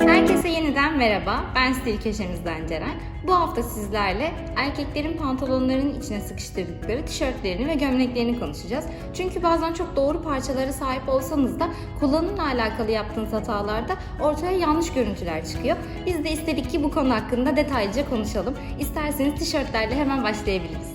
Herkese yeniden merhaba. Ben Stil Köşemizden Ceren. Bu hafta sizlerle erkeklerin pantolonlarının içine sıkıştırdıkları tişörtlerini ve gömleklerini konuşacağız. Çünkü bazen çok doğru parçalara sahip olsanız da kullanımla alakalı yaptığınız hatalarda ortaya yanlış görüntüler çıkıyor. Biz de istedik ki bu konu hakkında detaylıca konuşalım. İsterseniz tişörtlerle hemen başlayabiliriz.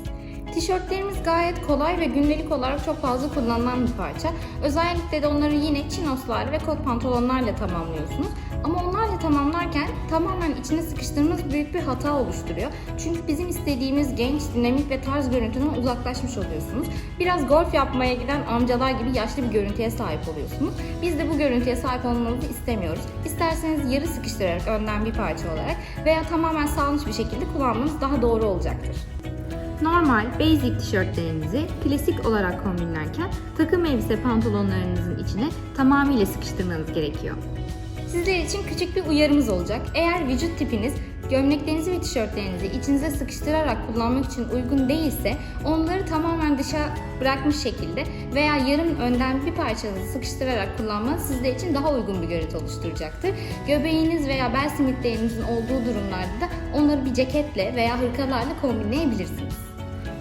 Tişörtlerimiz gayet kolay ve gündelik olarak çok fazla kullanılan bir parça. Özellikle de onları yine chinoslar ve kot pantolonlarla tamamlıyorsunuz. Ama onlarla tamamlarken tamamen içine sıkıştırmanız büyük bir hata oluşturuyor. Çünkü bizim istediğimiz genç, dinamik ve tarz görüntüden uzaklaşmış oluyorsunuz. Biraz golf yapmaya giden amcalar gibi yaşlı bir görüntüye sahip oluyorsunuz. Biz de bu görüntüye sahip olmanızı istemiyoruz. İsterseniz yarı sıkıştırarak önden bir parça olarak veya tamamen salmış bir şekilde kullanmanız daha doğru olacaktır. Normal basic tişörtlerinizi klasik olarak kombinlerken takım elbise pantolonlarınızın içine tamamıyla sıkıştırmanız gerekiyor. Sizler için küçük bir uyarımız olacak. Eğer vücut tipiniz gömleklerinizi ve tişörtlerinizi içinize sıkıştırarak kullanmak için uygun değilse onları tamamen dışa bırakmış şekilde veya yarım önden bir parçanızı sıkıştırarak kullanmanız sizler için daha uygun bir görüntü oluşturacaktır. Göbeğiniz veya bel simitlerinizin olduğu durumlarda da onları bir ceketle veya hırkalarla kombinleyebilirsiniz.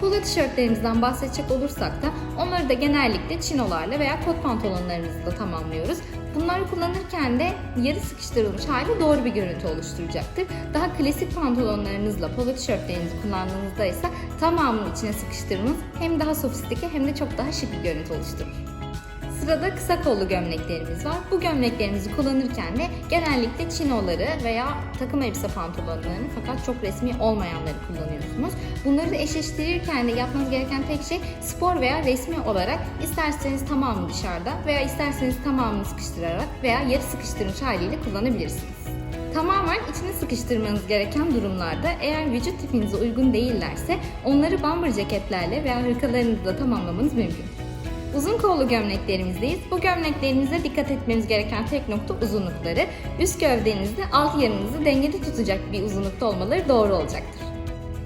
Polo tişörtlerimizden bahsedecek olursak da onları da genellikle çinolarla veya kot pantolonlarımızla tamamlıyoruz. Bunları kullanırken de yarı sıkıştırılmış hali doğru bir görüntü oluşturacaktır. Daha klasik pantolonlarınızla polo tişörtlerinizi kullandığınızda ise tamamını içine sıkıştırmanız hem daha sofistike hem de çok daha şık bir görüntü oluşturur. Sırada kısa kollu gömleklerimiz var. Bu gömleklerimizi kullanırken de genellikle çinoları veya takım elbise pantolonlarını fakat çok resmi olmayanları kullanıyorsunuz. Bunları eşleştirirken de yapmanız gereken tek şey spor veya resmi olarak isterseniz tamamı dışarıda veya isterseniz tamamını sıkıştırarak veya yarı sıkıştırmış haliyle kullanabilirsiniz. Tamamen içine sıkıştırmanız gereken durumlarda eğer vücut tipinize uygun değillerse onları bomber ceketlerle veya hırkalarınızla tamamlamanız mümkün. Uzun kollu gömleklerimizdeyiz. Bu gömleklerimize dikkat etmeniz gereken tek nokta uzunlukları. Üst gövdenizde alt yarınızı dengede tutacak bir uzunlukta olmaları doğru olacaktır.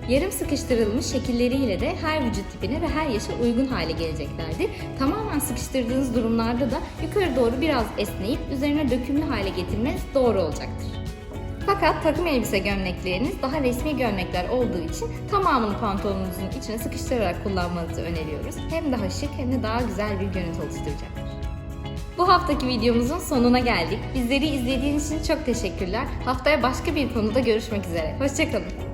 Yarım sıkıştırılmış şekilleriyle de her vücut tipine ve her yaşa uygun hale geleceklerdir. Tamamen sıkıştırdığınız durumlarda da yukarı doğru biraz esneyip üzerine dökümlü hale getirmeniz doğru olacaktır. Fakat takım elbise gömlekleriniz daha resmi gömlekler olduğu için tamamını pantolonunuzun içine sıkıştırarak kullanmanızı öneriyoruz. Hem daha şık hem de daha güzel bir görüntü oluşturacaktır. Bu haftaki videomuzun sonuna geldik. Bizleri izlediğiniz için çok teşekkürler. Haftaya başka bir konuda görüşmek üzere. Hoşçakalın.